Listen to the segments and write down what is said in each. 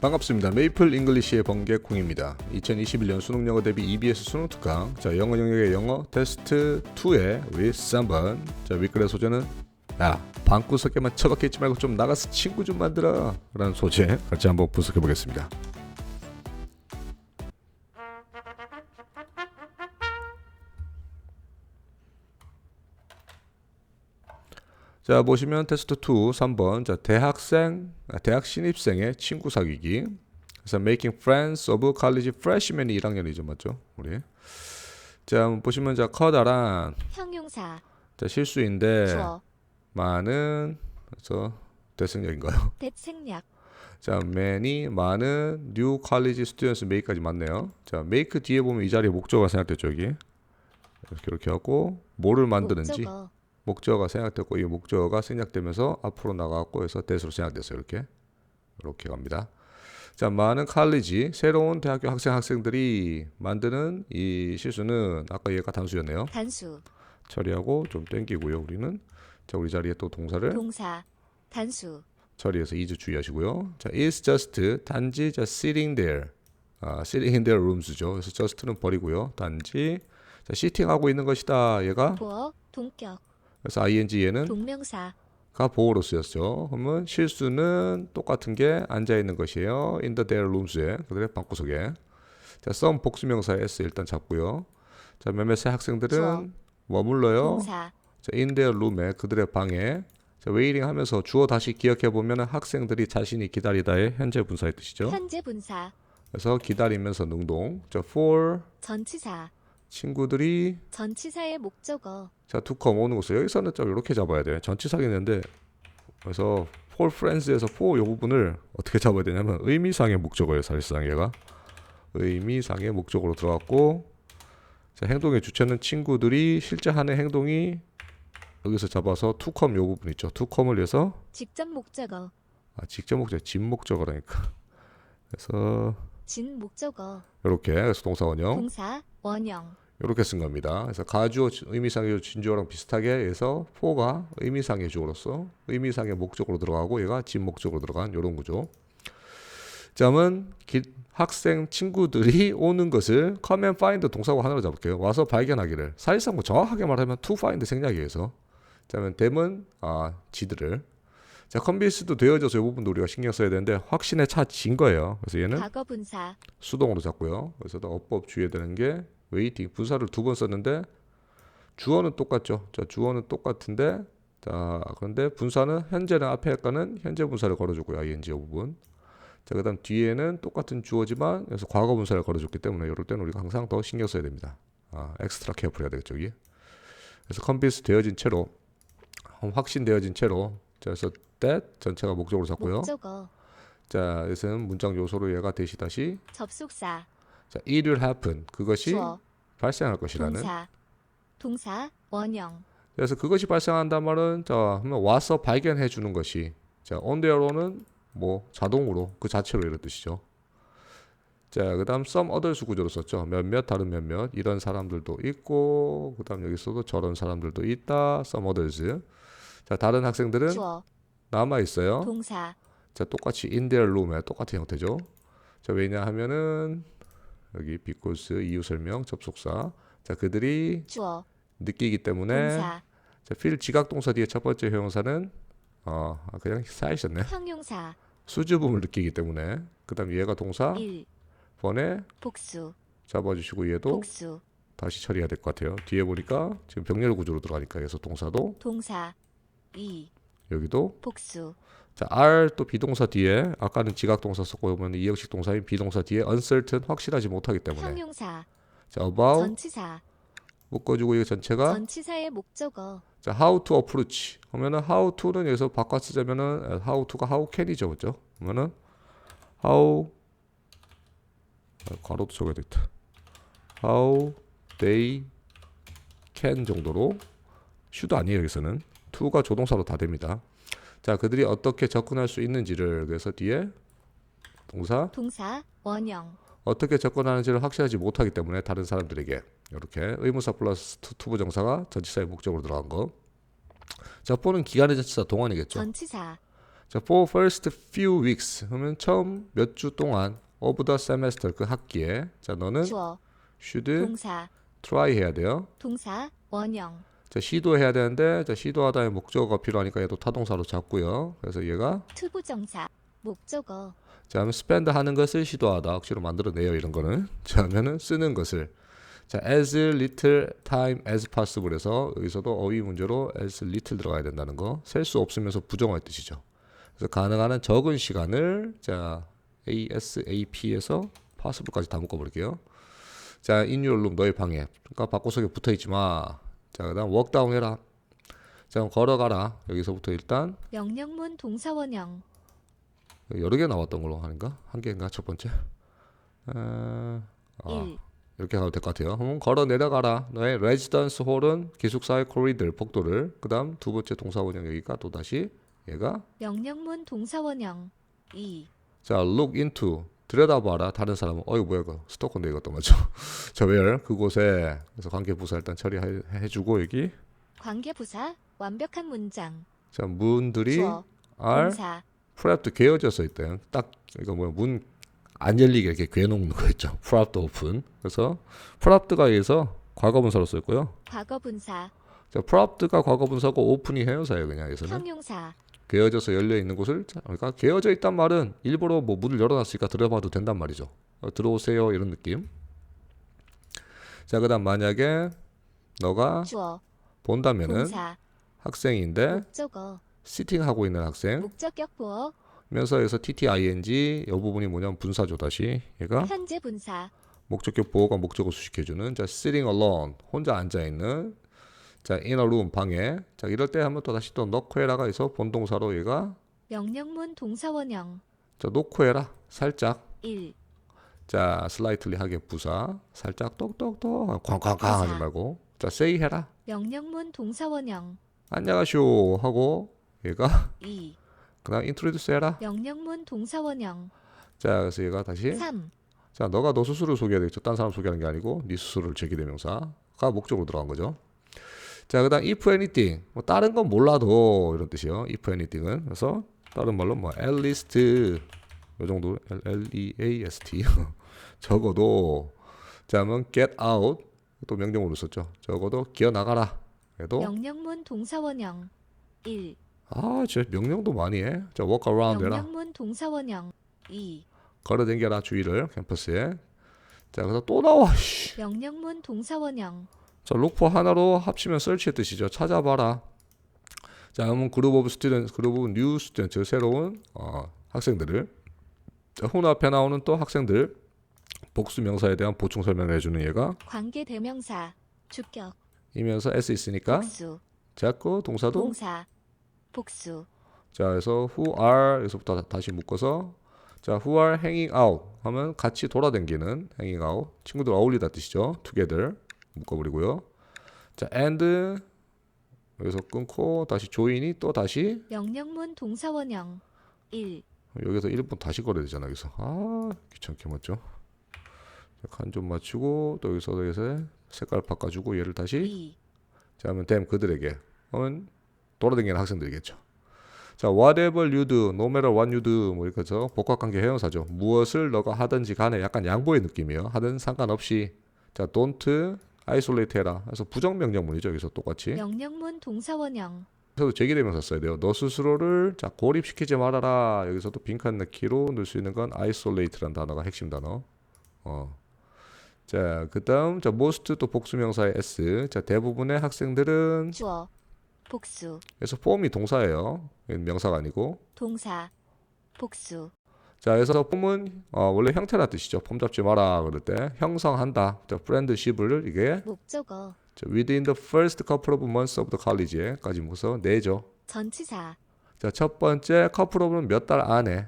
반갑습니다. 메이플 잉글리시의 번개콩입니다. 2021년 수능 영어 대비 EBS 수능 특강. 자, 영어 영역의 영어 테스트 2의 with. 자, 윗글의 소재는 야, 방구석에만 처박혀 있지 말고 좀 나가서 친구 좀 만들어. 라는 소재 같이 한번 분석해 보겠습니다. 자 보시면 테스트 2 3번. 자 대학생 아, 대학 신입생의 친구 사귀기. 그래서 making friends of college freshman이 1학년이죠 맞죠? 우리. 자 보시면 자 커다란 형용사. 자 실수인데 주어. 많은 그래서 대승력인가요? 대책략 자 many 많은 new college students make까지 맞네요. 자 make 뒤에 보면 이 자리에 목적어가 생략됐죠 여기. 이렇게 이렇게 하고 뭐를 만드는지. 목적어 목적어가 생략됐고 이 목적어가 생략되면서 앞으로 나가고 해서 대수로 생략됐어요. 이렇게 이렇게 갑니다. 자, 많은 칼리지 새로운 대학교 학생 학생들이 만드는 이 실수는 아까 얘가 단수였네요. 단수 처리하고 좀 땡기고요. 우리는 자 우리 자리에 또 동사를 동사 단수 처리해서 이즈 주의하시고요. 자, is just 단지 just sitting there. 아, sitting in their rooms죠. 그래서 just는 버리고요. 단지 자, sitting 하고 있는 것이다. 얘가 보어 동격 그래서 ing 얘는 동명사 가 보호로 쓰였죠. 그러면 실수는 똑같은 게 앉아 있는 것이에요. in the their rooms에 그들의 방구석에. 자, some 복수명사 s 일단 잡고요. 자, 몇몇 새 학생들은. 머물러요. 동사 자, in their room에 그들의 방에. 자, 웨이팅 하면서 주어 다시 기억해 보면은 학생들이 자신이 기다리다의 현재 분사의 뜻이죠. 현재 분사 그래서 기다리면서 능동. 자, for 전치사 친구들이 전치사의 목적어 자, 두컴 오는 곳을 여기서는 좀 이렇게 잡아야 돼. 전치사겠는데 그래서 for friends에서 for 요 부분을 어떻게 잡아야 되냐면 의미상의 목적어예요. 사실상 얘가 의미상의 목적으로 들어갔고 자, 행동의 주체는 친구들이 실제 하는 행동이 여기서 잡아서 투컴 요 부분 있죠. 투컴을 위해서 직접 목적어 아, 직접 목적, 진 목적어라니까. 그래서 진 목적어 이렇게 그래서 동사 원형 동사 원형 이렇게 쓴 겁니다. 그래서 가주어 의미상의 진주어랑 비슷하게 해서 for가 의미상의 주어로서 의미상의 목적으로 들어가고 얘가 진 목적으로 들어간 이런 구조. 점은 기- 학생 친구들이 오는 것을 come and find 동사고 하나로 잡을게요. 와서 발견하기를. 사실상 뭐 정확하게 말하면 to find 생략이에서. 자면 them은 아 지들을. 자 컨비스도 되어져서 이 부분도 우리가 신경 써야 되는데 확신에 차진 거예요. 그래서 얘는 과거 분사 수동으로 잡고요. 그래서 또 어법 주의해야 되는 게 웨이팅 분사를 두 번 썼는데 주어는 똑같죠. 자 주어는 똑같은데 자 그런데 분사는 현재는 앞에 거는 현재 분사를 걸어주고요. ing 부분. 자 그다음 뒤에는 똑같은 주어지만 그래서 과거 분사를 걸어줬기 때문에 이럴 때는 우리가 항상 더 신경 써야 됩니다. 아 엑스트라 케어풀 해야 되겠죠 여기. 그래서 컨비스 되어진 채로 확신되어진 채로 자 그래서 that 전체가 목적으로 잡고요. 목적어 자 그래서는 문장 요소로 얘가 대시다시 접속사 자, it will happen. 그것이 주어 발생할 것이라는. 동사 동사 원형 그래서 그것이 발생한단 말은 자, 하면 와서 발견해 주는 것이 자, on their own은 뭐 자동으로 그 자체로 이런 뜻이죠. 자, 그다음 some others 구조로 썼죠. 몇몇 다른 몇몇 이런 사람들도 있고 그다음 여기서도 저런 사람들도 있다. some others. 자, 다른 학생들은 주어. 남아 있어요. 동사. 자, 똑같이 in their room에 똑같은 형태죠. 자, 왜냐하면은 여기 because 이유 설명 접속사. 자, 그들이 주어. 느끼기 때문에 동사. 자, feel 지각 동사 뒤에 첫 번째 형용사는 어, 아, 그냥 쌓이셨네. 형용사. 수줍음을 느끼기 때문에. 그다음 얘가 동사. 일. 번에 복수. 잡아 주시고 얘도 복수. 다시 처리해야 될 것 같아요. 뒤에 보니까 지금 병렬 구조로 들어가니까 그래서 동사도 동사 이. 여기도? 복수. 자 R 또 비동사 뒤에 아까는 지각 동사 썼고 보면 이형식 동사인 비동사 뒤에 uncertain 확실하지 못하기 때문에. 형용사. 자 about 전치사. 묶어주고 이거 전체가? 전치사의 목적어. 자, how to approach. 그러면은 how to는 여기서 바꿔 쓰자면은 how to가 how can이죠, 그죠? 그러면은 how 아, 괄호도 적어야 되겠다. how they can 정도로. should 아니에요, 여기서는. To가 조동사로 다 됩니다. 자, 그들이 어떻게 접근할 수 있는지를 그래서 뒤에 동사 동사 원형 어떻게 접근하는지를 확실하지 못하기 때문에 다른 사람들에게 이렇게 의무사 플러스 투- 투부정사가 전치사의 목적으로 들어간 거. 자, 포는 기간의 전치사 동안이겠죠. 전치사 자, for first few weeks 하면 처음 몇 주 동안 of the semester 그 학기에 자, 너는 주어 should 동사 try 해야 돼요. 동사 원형 자, 시도해야 되는데 자, 시도하다의 목적어가 필요하니까 얘도 타동사로 잡고요. 그래서 얘가 투부정사 목적어 자, 하면 spend 하는 것을 시도하다. 억지로 만들어내요, 이런 거는. 자, 하면은 쓰는 것을. 자, as little time as possible 해서 여기서도 어휘 문제로 as little 들어가야 된다는 거. 셀 수 없으면서 부정할 뜻이죠. 그래서 가능한 한 적은 시간을 자, ASAP에서 possible까지 다 묶어 버릴게요. 자, in your room 너의 방에. 그러니까 방구석에 붙어 있지 마. 자, 그다음 walk down 해라. 자, 그럼 걸어가라. 여기서부터 일단 명령문 동사 원형 여러 개 나왔던 걸로 하는가? 한 개인가 첫 번째? 아, 아, 1 이렇게 가도 될 것 같아요. 한번 걸어 내려가라. 너의 레지던스 홀은 기숙사의 코리들 복도를. 그다음 두 번째 동사 원형 여기가 또 다시 얘가 명령문 동사 원형 2 자 look into 들여다봐라. 다른 사람은 어이 뭐야 이거 스토커인데 이것도 맞죠? 자 where 그곳에 그래서 관계 부사 일단 처리해 해주고 여기 관계부사 완벽한 문장 자 문들이 주어 are 프랍도 개어져서 있대요. 딱 이거 뭐야 문 안 열리게 이렇게 괴놓는 거 있죠. 프랍도 오픈. 그래서 프랍드가 여기서 과거분사로 쓰였고요. 과거분사 자, 프랍드가 과거분사고 오픈이 해요사예요. 그냥 여기서는 형용사 개어져서 열려 있는 곳을 자, 그러니까 개어져 있단 말은 일부러 뭐 문을 열어놨으니까 들어봐도 된단 말이죠. 어, 들어오세요 이런 느낌. 자, 그다음 만약에 너가 주어 본다면은 동사 학생인데 목적어 시팅 하고 있는 학생. 목적격 보어 면서 여기서 TTING 이 부분이 뭐냐면 분사죠 다시 얘가 현재 분사 목적격 보호가 목적어 수식해주는 자 sitting alone 혼자 앉아 있는 자 in a room 방에. 자 이럴 때 한번 또 다시 또 넣고 해라가 있어. 본동사로 얘가. 명령문 동사 원형. 자 놓고 해라. 살짝. 1 자 slightly 하게 부사. 살짝 똑똑똑. 쾅쾅쾅 부사. 하지 말고. 자 say 해라. 명령문 동사 원형. 안녕하쇼 하고 얘가. 2 그다음 introduce 해라. 명령문 동사 원형. 자 그래서 얘가 다시. 3 자, 너가 너 스스로 소개해야 되겠죠. 딴 사람 소개하는 게 아니고 네 스스로를 제기대명사가 목적으로 들어간 거죠. 자, 그다음 if anything. 뭐 다른 건 몰라도 이런 뜻이요. if anything은 그래서 다른 말로 뭐 at least 요 정도 L E A S T 적어도 자, 그러면 get out 또 명령어로 썼죠. 적어도 기어 나가라. 그래도 명령문 동사 원형 1 아, 저 명령도 많이 해. 자, walk around 해라. 명령문 동사 원형 2 걸어 댕겨라 주위를 캠퍼스에. 자, 그래서 또 나와. 씨. 명령문 동사 원형 자, 록포 하나로 합치면 search의 뜻이죠. 찾아봐라. 자, 그러면 그룹 오브 스튜던트, 그룹 오브 뉴 스튜던트, 새로운 어, 학생들을. 자, 혼 앞에 나오는 또 학생들. 복수 명사에 대한 보충 설명을 해주는 얘가 관계 대명사 주격 이면서 s 있으니까 복수 자꾸 동사도 동사 복수 자, 그래서 who are 여기서부터 다- 다시 묶어서 자, who are hanging out 하면 같이 돌아다니는 hanging out 친구들 어울리다 뜻이죠. together 묶어버리고요. 자, and 여기서 끊고 다시 join이 또 다시 명령문 동사 원형 1 여기서 1분 다시 걸어야 되잖아. 여기서 아 귀찮게 맞죠. 간좀 맞추고 또 여기서 여기서 색깔 바꿔주고 얘를 다시 2 자, 하면 them 그들에게 하면 돌아다니는 학생들이겠죠. 자, whatever you do, no matter what you do, 뭐 이렇게 해서 복합관계 해용사죠. 무엇을 너가 하든지 간에 약간 양보의 느낌이에요. 하든 상관없이 자, don't isolate 해라. 그래서 부정 명령문이죠. 여기서 똑같이. 명령문 동사 원형 그래서 제기대명사 써야 돼요. 너 스스로를 자 고립시키지 말아라. 여기서도 빈칸 넣기로 넣을 수 있는 건 isolate라는 단어가 핵심 단어. 어. 자, 그다음 자 most 또 복수명사의 s. 자, 대부분의 학생들은 주어 복수 그래서 폼이 동사예요. 명사가 아니고. 동사 복수 자, 그래서 폼은 어, 원래 형태라 뜻이죠. 폼 잡지 마라 그럴 때 형성한다. 자, friendship을 이게 목적어 자, within the first couple of months of the college까지 묶어서 내죠. 전치사 자, 첫 번째 couple of는 몇 달 안에.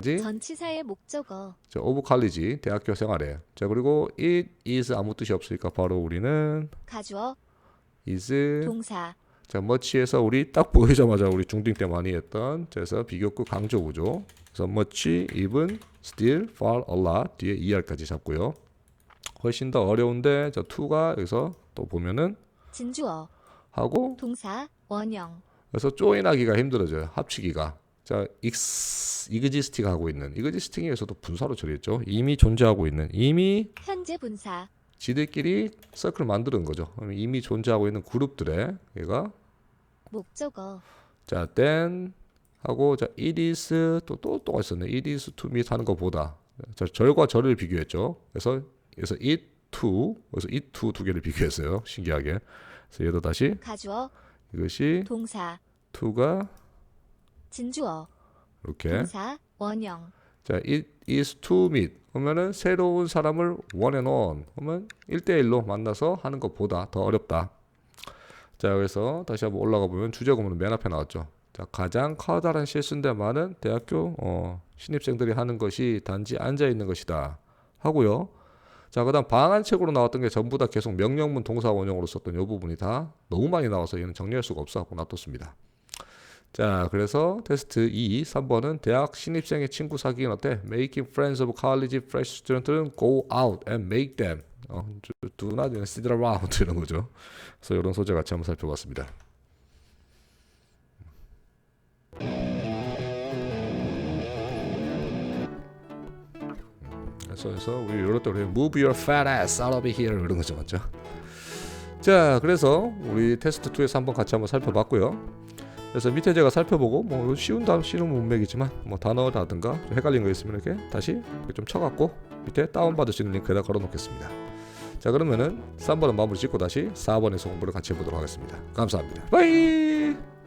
지 전치사의 목적어 자, 오브 칼리지 대학교 생활에. 자, 그리고 it is 아무 뜻이 없으니까 바로 우리는 가주어 is 동사 자, much에서 우리 딱 보이자마자 우리 중딩 때 많이 했던 그래서 비교급 강조 구조. 그래서 much, even, still, far, a lot 뒤에 er까지 잡고요. 훨씬 더 어려운데 저 to가 여기서 또 보면은 진주어 하고 동사 원형 그래서 조인하기가 힘들어져요. 합치기가. 자, 익스, 이그지스팅 하고 있는 이그지스팅에서도 분사로 처리했죠. 이미 존재하고 있는 이미 현재 분사. 지들끼리 서클 만드는 거죠. 이미 존재하고 있는 그룹들의 얘가 목적어. 자, then 하고 자, it is 또또 또가 있었네. it is to meet 하는 것보다 자, 절과 절을 비교했죠. 그래서 그래서 it to 그래서 it to 두 개를 비교했어요. 신기하게. 그래서 얘도 다시 가주어. 이것이 동사. to가 진주어. 이렇게 동사. 원형. 자, it is to meet. 그러면은 새로운 사람을 one and one. 그러면 1대1로 만나서 하는 것보다 더 어렵다. 자, 그래서 다시 한번 올라가 보면 주제 구문은 맨 앞에 나왔죠. 자, 가장 커다란 실수인데 많은 대학교 어, 신입생들이 하는 것이 단지 앉아 있는 것이다. 하고요. 자, 그다음 방안책으로 나왔던 게 전부 다 계속 명령문 동사 원형으로 썼던 이 부분이 다 너무 많이 나와서 얘는 정리할 수가 없어 갖고 놔뒀습니다. 자, 그래서 테스트 2, 3번은 대학 신입생의 친구 사귀기는 어때? Making friends of college fresh student들은 go out and make them. 어, do not sit around 이런 거죠. 그래서 이런 소재 같이 한번 살펴봤습니다. 그래서, 우리 이럴 때 우리 move your fat ass out of here 이런 거죠, 맞죠? 자, 그래서 우리 테스트 2에서 한번 같이 한번 살펴봤고요. 그래서 밑에 제가 살펴보고 뭐 쉬운 단어 쉬운 문맥이지만 뭐 단어라든가 좀 헷갈린 거 있으면 이렇게 다시 이렇게 좀 쳐갖고 밑에 다운 받을 수 있는 링크에다 걸어놓겠습니다. 자 그러면은 3번은 마무리 짓고 다시 4번에서 공부를 같이 해보도록 하겠습니다. 감사합니다. 바이.